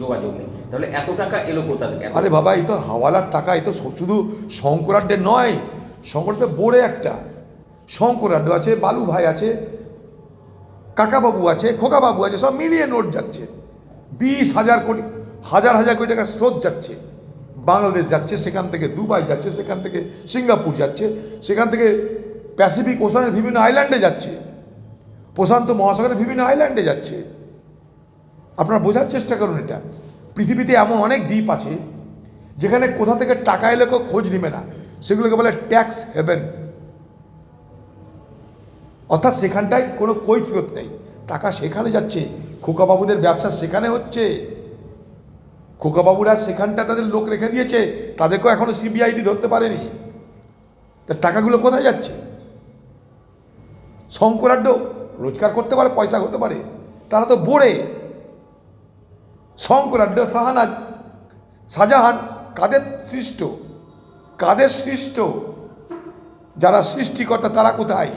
যোগাযোগ নেই। তাহলে এত টাকা এলো কোথা থেকে? আরে বাবা, এই তো হাওয়ালার টাকা, এই তো শুধু শঙ্করাড্ডে নয় শঙ্করাড্ডে বোরে একটা। শঙ্করাড্ড আছে, বালু ভাই আছে কাকাবাবু আছে খোকাবাবু আছে, সব মিলিয়ে নোট যাচ্ছে। বিশ হাজার কোটি, হাজার হাজার কোটি টাকা স্রোত যাচ্ছে। বাংলাদেশ যাচ্ছে, সেখান থেকে দুবাই যাচ্ছে, সেখান থেকে সিঙ্গাপুর যাচ্ছে, সেখান থেকে প্যাসিফিক ওশানের বিভিন্ন আইল্যান্ডে যাচ্ছে। প্রশান্ত মহাসাগরের বিভিন্ন আইল্যান্ডে যাচ্ছে। আপনারা বোঝার চেষ্টা করুন এটা। পৃথিবীতে এমন অনেক দ্বীপ আছে, যেখানে কোথা থেকে টাকা এলে কেউ খোঁজ নেবে না। সেগুলোকে বলে ট্যাক্স হেভেন। অর্থাৎ সেখানটায় কোনো কৈফিয়ত নেই। টাকা সেখানে যাচ্ছে, খোকাবাবুদের ব্যবসা সেখানে হচ্ছে। খোকাবাবুরা সেখানটা তাদের লোক রেখে দিয়েছে, তাদেরকেও এখনও সিবিআইডি ধরতে পারেনি। তা টাকাগুলো কোথায় যাচ্ছে? শঙ্করাড্ড রোজগার করতে পারে, পয়সা হতে পারে। তারা তো বোড়ে। শঙ্করাড্ড শাহানাজ শাহজাহান কাদের সৃষ্ট? কাদের সৃষ্ট? যারা সৃষ্টিকর্তা তারা কোথায়?